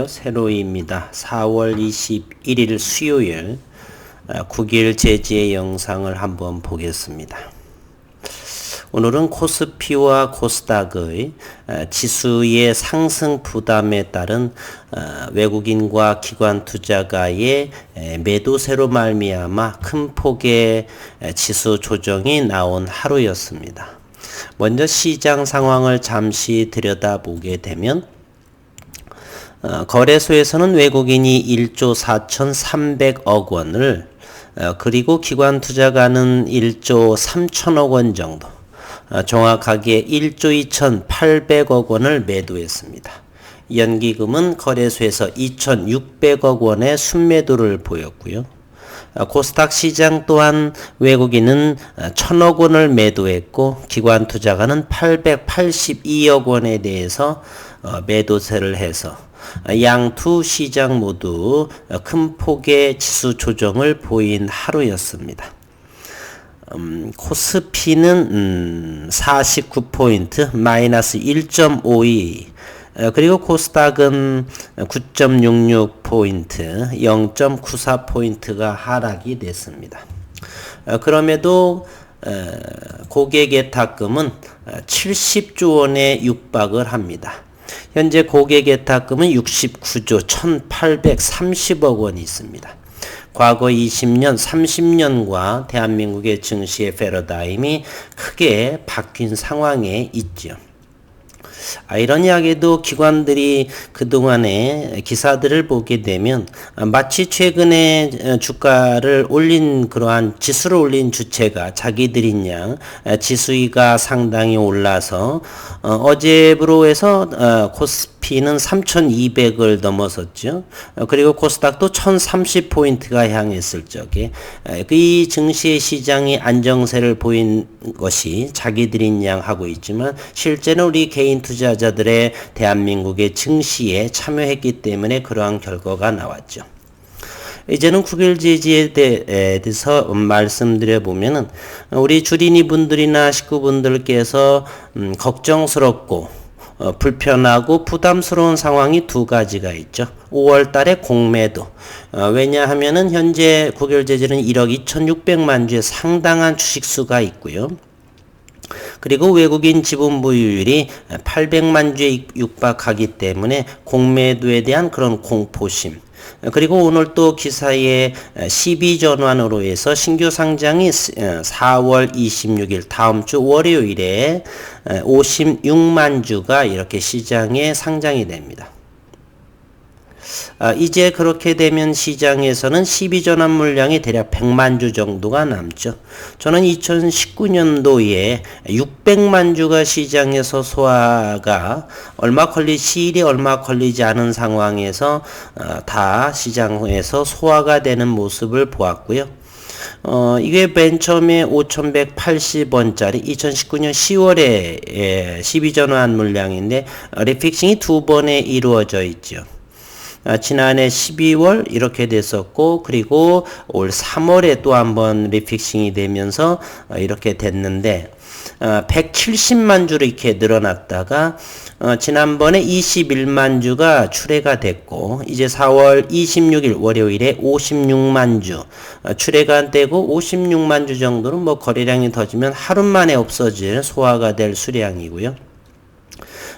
안녕하세요. 세로이입니다. 4월 21일 수요일 9일 제지의 영상을 한번 보겠습니다. 오늘은 코스피와 코스닥의 지수의 상승 부담에 따른 외국인과 기관 투자가의 매도세로 말미암아 큰 폭의 지수 조정이 나온 하루였습니다. 먼저 시장 상황을 잠시 들여다보게 되면 어, 거래소에서는 외국인이 1조 4,300억 원을 어, 그리고 기관 투자가는 1조 3천억 원 정도 어, 정확하게 1조 2,800억 원을 매도했습니다. 연기금은 거래소에서 2,600억 원의 순매도를 보였고요. 코스닥 시장 또한 외국인은 1,000억 원을 매도했고 기관 투자가는 882억 원에 대해서 매도세를 해서 양투 시장 모두 큰 폭의 지수 조정을 보인 하루였습니다. 음, 코스피는 음, 49포인트 마이너스 1.52 그리고 코스닥은 9.66포인트 0.94포인트가 하락이 됐습니다. 그럼에도 고객의 탁금은 70조 원에 육박을 합니다. 현재 고객 예탁금은 69조 1830억 원이 있습니다. 과거 20년, 30년과 대한민국의 증시의 패러다임이 크게 바뀐 상황에 있죠. 아이러니하게도 기관들이 그동안에 기사들을 보게 되면 마치 최근에 주가를 올린 그러한 지수를 올린 주체가 자기들인 양 지수위가 상당히 올라서 어, 어제부로 해서 어, 코스 피는 3,200을 넘어섰죠. 어, 그리고 코스닥도 1,030포인트가 향했을 적에 이 증시의 시장이 안정세를 보인 것이 자기들인 양 하고 있지만 실제는 우리 개인 투자자들의 대한민국의 증시에 참여했기 때문에 그러한 결과가 나왔죠. 이제는 국일제지에 대해서 말씀드려 보면은 우리 주린이 분들이나 식구분들께서 음, 걱정스럽고 어, 불편하고 부담스러운 상황이 두 가지가 있죠. 5월 달에 공매도. 어, 왜냐하면은 현재 국일제지는 1억 2,600만 주의 상당한 주식수가 있고요. 그리고 외국인 지분 보유율이 800만 주에 육박하기 때문에 공매도에 대한 그런 공포심. 그리고 오늘 또 기사에 12전환으로 해서 신규 상장이 4월 26일 다음 주 월요일에 56만 주가 이렇게 시장에 상장이 됩니다. 아, 이제 그렇게 되면 시장에서는 12전환 물량이 대략 100만 주 정도가 남죠. 저는 2019년도에 600만 주가 시장에서 소화가 얼마 걸리 시일이 얼마 걸리지 않은 상황에서 어, 다 시장에서 소화가 되는 모습을 보았고요. 어, 이게 맨 처음에 5,180원짜리 2019년 10월에 예, 12전환 물량인데 리픽싱이 두 번에 이루어져 있죠. 아, 지난해 12월 이렇게 됐었고 그리고 올 3월에 또 한번 리픽싱이 되면서 어, 이렇게 됐는데 170만 어, 주로 이렇게 늘어났다가 어, 지난번에 21만 주가 출회가 됐고 이제 4월 26일 월요일에 56만 주 출회가 되고 56만 주 정도는 뭐 거래량이 더지면 하루 만에 없어질 소화가 될 수량이고요.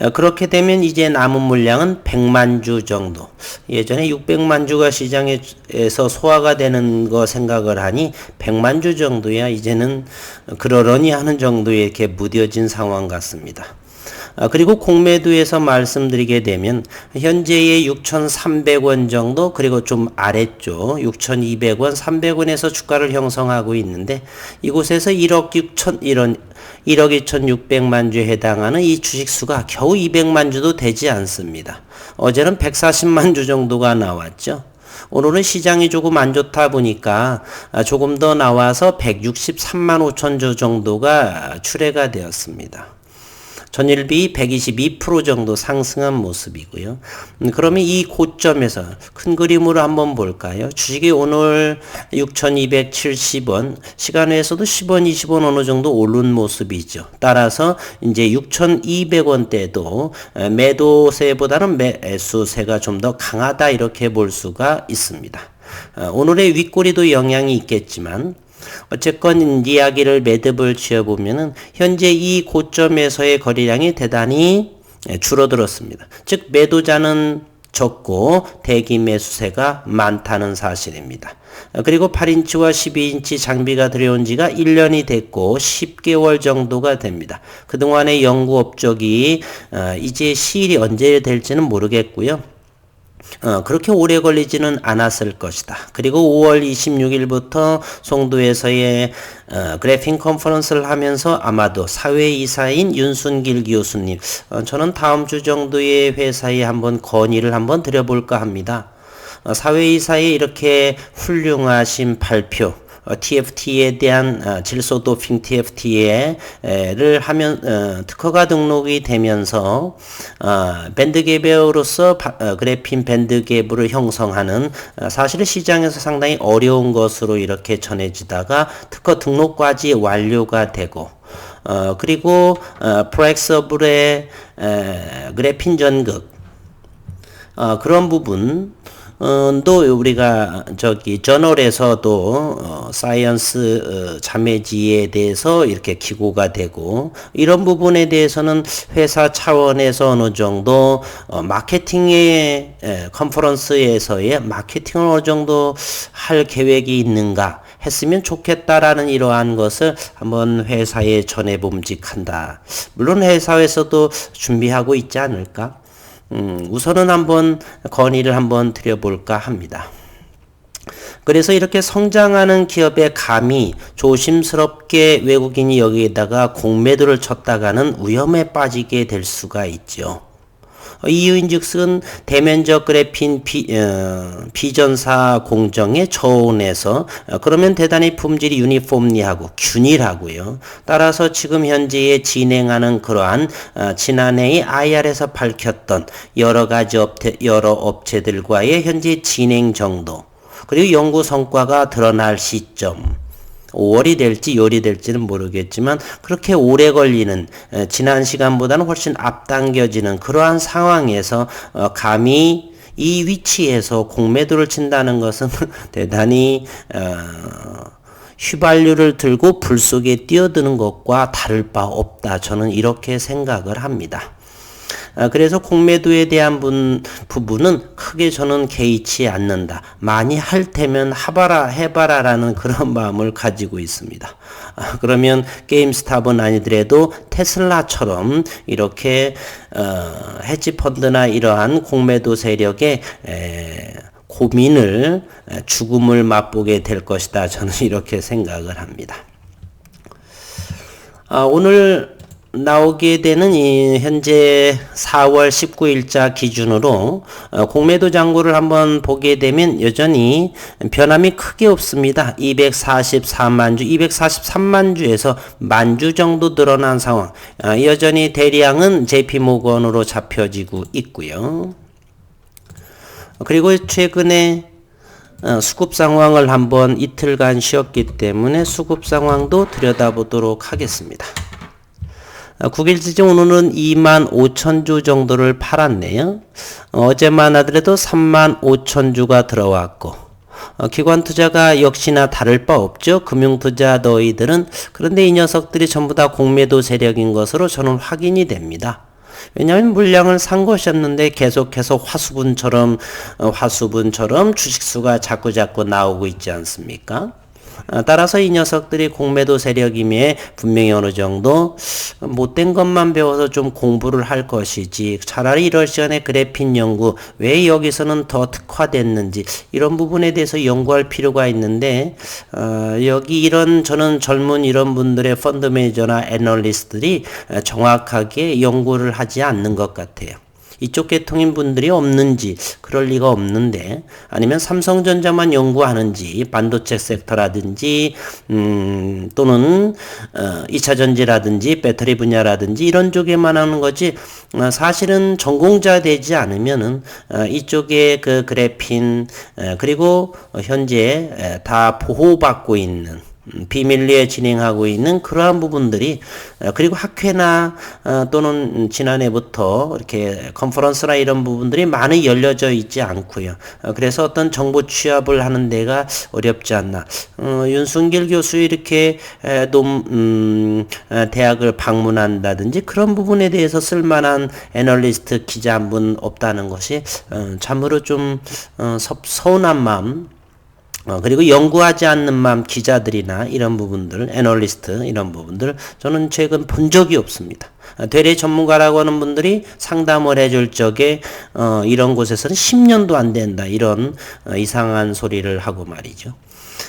어, 그렇게 되면 이제 남은 물량은 100만 주 정도. 예전에 600만 주가 시장에서 소화가 되는 거 생각을 하니 100만 주 정도야 이제는 그러려니 하는 정도에 이렇게 무뎌진 상황 같습니다. 아, 그리고 공매도에서 말씀드리게 되면 현재의 6,300원 정도 그리고 좀 아래쪽 6,200원, 300원에서 주가를 형성하고 있는데 이곳에서 1억 6천 이런 1억 2,600만 주에 해당하는 이 주식수가 겨우 200만 주도 되지 않습니다. 어제는 140만 주 정도가 나왔죠. 오늘은 시장이 조금 안 좋다 보니까 조금 더 나와서 163만 5천 주 정도가 출회가 되었습니다. 전일비 122% 정도 상승한 모습이고요. 음, 그러면 이 고점에서 큰 그림으로 한번 볼까요? 주식이 오늘 6,270원, 시간에서도 10원, 20원 어느 정도 오른 모습이죠. 따라서 이제 6,200원대도 매도세보다는 매수세가 좀 더 강하다 이렇게 볼 수가 있습니다. 어, 오늘의 윗꼬리도 영향이 있겠지만 어쨌건 이야기를 매듭을 지어보면은 현재 이 고점에서의 거래량이 대단히 줄어들었습니다. 즉 매도자는 적고 대기 매수세가 많다는 사실입니다. 그리고 8인치와 12인치 장비가 들여온 지가 1년이 됐고 10개월 정도가 됩니다. 그동안의 연구 업적이 어, 이제 시일이 언제 될지는 모르겠고요. 어, 그렇게 오래 걸리지는 않았을 것이다. 그리고 5월 26일부터 송도에서의 어, 그래핑 컨퍼런스를 하면서 아마도 사회이사인 윤순길 교수님, 어, 저는 다음 주 정도의 회사에 한번 건의를 한번 드려볼까 합니다. 어, 사회이사의 이렇게 훌륭하신 발표, 어, TFT에 대한 어, 질소 도핑 TFT를 하면 어, 특허가 등록이 되면서 밴드갭으로서 그래핀 밴드 갭을 형성하는 사실은 시장에서 상당히 어려운 것으로 이렇게 전해지다가 특허 등록까지 완료가 되고 어, 그리고 어, 프렉서블의 그래핀 전극 어, 그런 부분 어, 또 우리가 저기 저널에서도 어, 사이언스 어, 자매지에 대해서 이렇게 기고가 되고 이런 부분에 대해서는 회사 차원에서 어느 정도 어, 마케팅의 에, 컨퍼런스에서의 마케팅을 어느 정도 할 계획이 있는가 했으면 좋겠다라는 이러한 것을 한번 회사에 전해 봄직한다. 물론 회사에서도 준비하고 있지 않을까? 음, 우선은 한번 건의를 한번 드려볼까 합니다. 그래서 이렇게 성장하는 기업의 감히 조심스럽게 외국인이 여기에다가 공매도를 쳤다가는 위험에 빠지게 될 수가 있죠. 이유인즉슨 대면적 그래핀 비, 어, 비전사 공정의 저온에서 어, 그러면 대단히 품질이 유니폼리하고 균일하고요. 따라서 지금 현재에 진행하는 그러한 어, 지난해의 IR에서 밝혔던 여러 가지 업체, 여러 업체들과의 현재 진행 정도 그리고 연구 성과가 드러날 시점 5월이 될지 요리 될지는 모르겠지만 그렇게 오래 걸리는 지난 시간보다는 훨씬 앞당겨지는 그러한 상황에서 어, 감히 이 위치에서 공매도를 친다는 것은 대단히 어, 휘발유를 들고 불 속에 뛰어드는 것과 다를 바 없다. 저는 이렇게 생각을 합니다. 아, 그래서 공매도에 대한 분, 부분은 크게 저는 개의치 않는다. 많이 할 테면 하바라, 해바라라는 그런 마음을 가지고 있습니다. 아, 그러면 게임스탑은 아니더라도 테슬라처럼 이렇게, 어, 헤지펀드나 이러한 공매도 세력의 에, 고민을, 죽음을 맛보게 될 것이다. 저는 이렇게 생각을 합니다. 아, 오늘 나오게 되는 이 현재 4월 19일자 기준으로 어, 공매도 잔고를 한번 보게 되면 여전히 변함이 크게 없습니다. 244만 주, 243만 주에서 만 주 정도 늘어난 상황. 어, 여전히 대량은 JP모건으로 잡혀지고 있고요. 그리고 최근에 어, 수급 상황을 한번 이틀간 쉬었기 때문에 수급 상황도 들여다보도록 하겠습니다. 9일째 어, 오늘은 2만 5천 주 정도를 팔았네요. 어, 어제만 하더라도 3만 5천 주가 들어왔고 어, 기관 투자가 역시나 다를 바 없죠. 금융 투자 너희들은 그런데 이 녀석들이 전부 다 공매도 세력인 것으로 저는 확인이 됩니다. 왜냐하면 물량을 산 것이었는데 계속해서 화수분처럼 화수분처럼 주식수가 자꾸 자꾸 나오고 있지 않습니까? 어, 따라서 이 녀석들이 공매도 세력임에 분명히 어느 정도 못된 것만 배워서 좀 공부를 할 것이지 차라리 이럴 시간에 그래핀 연구 왜 여기서는 더 특화됐는지 이런 부분에 대해서 연구할 필요가 있는데 어, 여기 이런 저는 젊은 이런 분들의 펀드 매니저나 애널리스트들이 정확하게 연구를 하지 않는 것 같아요. 이쪽 계통인 분들이 없는지 그럴 리가 없는데 아니면 삼성전자만 연구하는지 반도체 섹터라든지 음 또는 어 2차 전지라든지 배터리 분야라든지 이런 쪽에만 하는 거지 어 사실은 전공자 되지 않으면은 어 이쪽에 그 그래핀 에 그리고 현재 다 보호받고 있는 음, 비밀리에 진행하고 있는 그러한 부분들이 어, 그리고 학회나 어, 또는 지난해부터 이렇게 컨퍼런스나 이런 부분들이 많이 열려져 있지 않고요. 어, 그래서 어떤 정보 취합을 하는 데가 어렵지 않나. 윤순길 교수 이렇게 놈 음, 대학을 방문한다든지 그런 부분에 대해서 쓸만한 애널리스트 기자 한 분 없다는 것이 참으로 좀 서운한 마음 어, 그리고 연구하지 않는 마음 기자들이나 이런 부분들, 애널리스트 이런 부분들 저는 최근 본 적이 없습니다. 어, 되레 전문가라고 하는 분들이 상담을 해줄 적에 어, 이런 곳에서는 10년도 안 된다 이런 어, 이상한 소리를 하고 말이죠.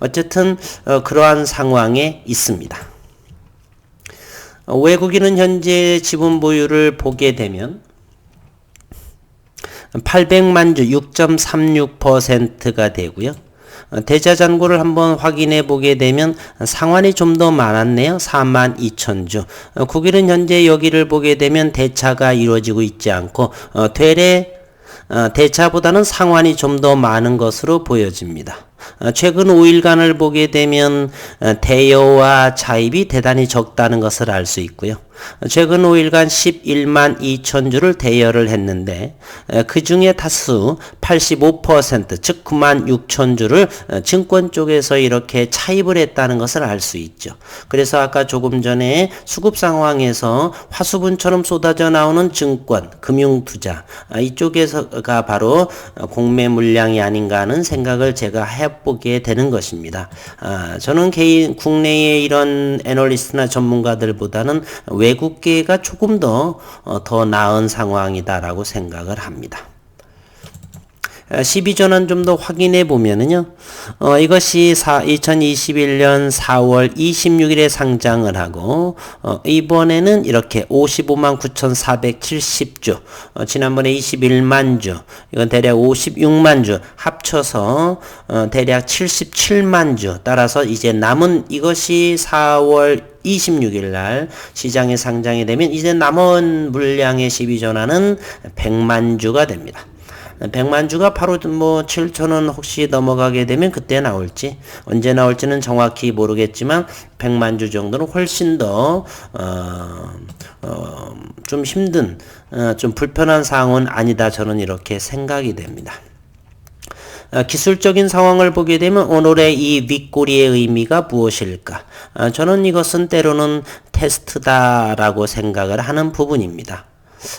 어쨌든 어, 그러한 상황에 있습니다. 어, 외국인은 현재 지분 보유를 보게 되면 800만 주 6.36%가 되고요. 어, 대자잔고를 한번 확인해 보게 되면 상환이 좀 더 많았네요. 4만 2천 주. 어, 국일은 현재 여기를 보게 되면 대차가 이루어지고 있지 않고 어, 되레 대차보다는 상환이 좀 더 많은 것으로 보여집니다. 최근 5일간을 보게 되면 대여와 차입이 대단히 적다는 것을 알 수 있고요. 최근 5일간 11만 2천 주를 대여를 했는데 그 중에 다수 85%즉 9만 6천 주를 증권 쪽에서 이렇게 차입을 했다는 것을 알 수 있죠. 그래서 아까 조금 전에 수급 상황에서 화수분처럼 쏟아져 나오는 증권, 금융 투자 아, 이쪽에서가 바로 공매 물량이 아닌가 하는 생각을 제가 해 보게 되는 것입니다. 아, 저는 개인 국내의 이런 애널리스트나 전문가들보다는 외 외국계가 조금 더, 어, 더 나은 상황이다라고 생각을 합니다. 12전환 좀더 확인해 보면은요, 어, 이것이 사, 2021년 4월 26일에 상장을 하고, 어, 이번에는 이렇게 55만 9,470주, 어, 지난번에 21만 주, 이건 대략 56만 주, 합쳐서, 어, 대략 77만 주, 따라서 이제 남은 이것이 4월 26일 날 시장에 상장이 되면 이제 남은 물량의 12전환은 100만 주가 됩니다. 100만 주가 바로 뭐 7천원 혹시 넘어가게 되면 그때 나올지 언제 나올지는 정확히 모르겠지만 100만 주 정도는 훨씬 더 어, 어, 좀 힘든 어, 좀 불편한 상황은 아니다 저는 이렇게 생각이 됩니다. 어, 기술적인 상황을 보게 되면 오늘의 이 윗꼬리의 의미가 무엇일까? 어, 저는 이것은 때로는 테스트다라고 생각을 하는 부분입니다.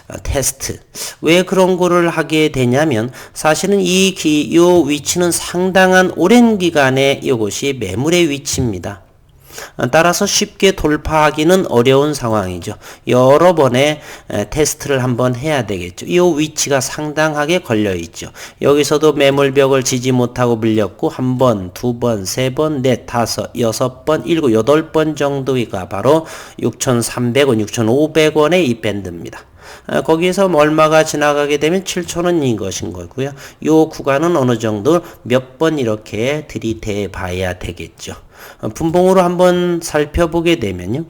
어, 테스트. 왜 그런 거를 하게 되냐면 사실은 이 기, 요 위치는 상당한 오랜 기간에 이것이 매물의 위치입니다. 따라서 쉽게 돌파하기는 어려운 상황이죠. 여러 번의 테스트를 한번 해야 되겠죠. 이 위치가 상당하게 걸려 있죠. 여기서도 매물벽을 지지 못하고 물렸고 한 번, 두 번, 세 번, 넷, 다섯, 여섯 번, 일곱, 여덟 번 정도가 바로 6,300원, 6,500원의 이 밴드입니다. 거기에서 얼마가 지나가게 되면 7천원인 것인 거고요. 이 구간은 어느 정도 몇 번 이렇게 들이대 봐야 되겠죠. 어, 분봉으로 한번 살펴보게 되면요.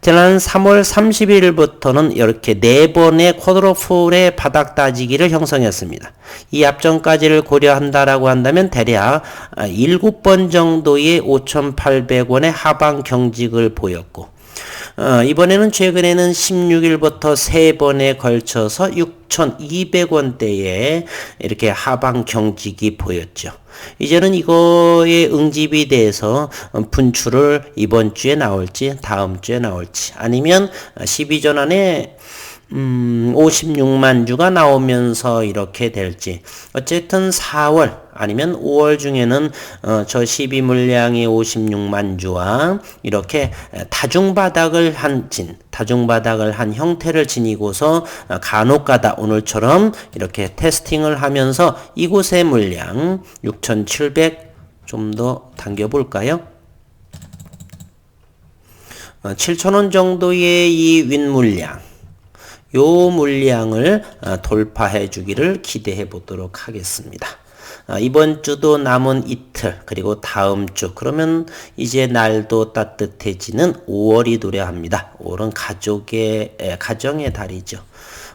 지난 3월 30일부터는 이렇게 네 번의 쿼드로폴의 바닥 따지기를 형성했습니다. 이 앞전까지를 고려한다라고 한다면 대략 7번 정도의 5,800원의 하방 경직을 보였고 어, 이번에는 최근에는 16일부터 세 번에 걸쳐서 6,200원대에 이렇게 하방 경직이 보였죠. 이제는 이거의 응집이 돼서 분출을 이번 주에 나올지 다음 주에 나올지 아니면 12전환에 음, 56만 주가 나오면서 이렇게 될지 어쨌든 4월 아니면 5월 중에는 어, 저 12 물량이 56만 주와 이렇게 다중 바닥을 한 진, 다중 바닥을 한 형태를 지니고서 어, 간혹가다 오늘처럼 이렇게 테스팅을 하면서 이곳의 물량 6,700 좀 더 당겨 볼까요? 7,000원 어, 정도의 이 윗물량 요 물량을 어, 돌파해 주기를 기대해 보도록 하겠습니다. 아, 이번 주도 남은 이틀 그리고 다음 주 그러면 이제 날도 따뜻해지는 5월이 도래합니다. 5월은 가족의 에, 가정의 달이죠.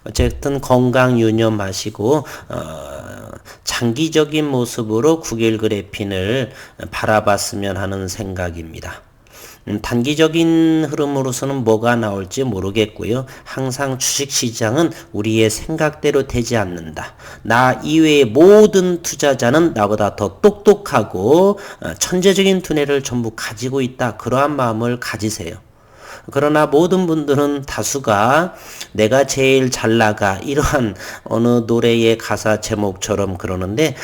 어쨌든 건강 유념하시고 어, 장기적인 모습으로 9일 그래핀을 바라봤으면 하는 생각입니다. 음, 단기적인 흐름으로서는 뭐가 나올지 모르겠고요. 항상 주식시장은 우리의 생각대로 되지 않는다. 나 이외의 모든 투자자는 나보다 더 똑똑하고 어, 천재적인 두뇌를 전부 가지고 있다. 그러한 마음을 가지세요. 그러나 모든 분들은 다수가 내가 제일 잘 나가 이러한 어느 노래의 가사 제목처럼 그러는데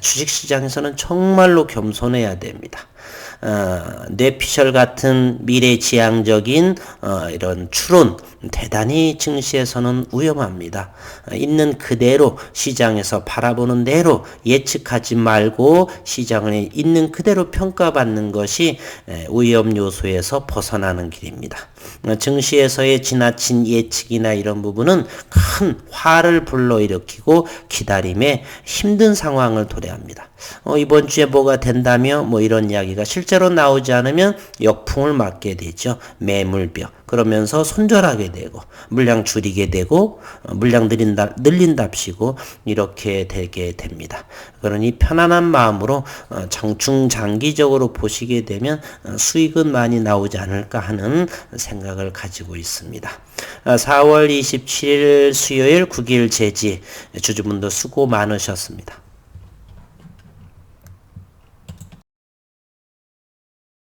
주식시장에서는 정말로 겸손해야 됩니다. 어, 뇌피셜 같은 미래지향적인 어, 이런 추론 대단히 증시에서는 위험합니다. 어, 있는 그대로 시장에서 바라보는 대로 예측하지 말고 시장을 있는 그대로 평가받는 것이 에, 위험 요소에서 벗어나는 길입니다. 어, 증시에서의 지나친 예측이나 이런 부분은 큰 화를 불러일으키고 기다림에 힘든 상황을 도래합니다. 어, 이번 주에 뭐가 된다며 뭐 이런 이야기 가 실제로 나오지 않으면 역풍을 맞게 되죠. 매물벽. 그러면서 손절하게 되고 물량 줄이게 되고 어, 물량 늘린다 늘린답시고 이렇게 되게 됩니다. 그러니 편안한 마음으로 어, 장중 장기적으로 보시게 되면 어, 수익은 많이 나오지 않을까 하는 생각을 가지고 있습니다. 4월 27일 수요일 9일 제지 주주분들 수고 많으셨습니다.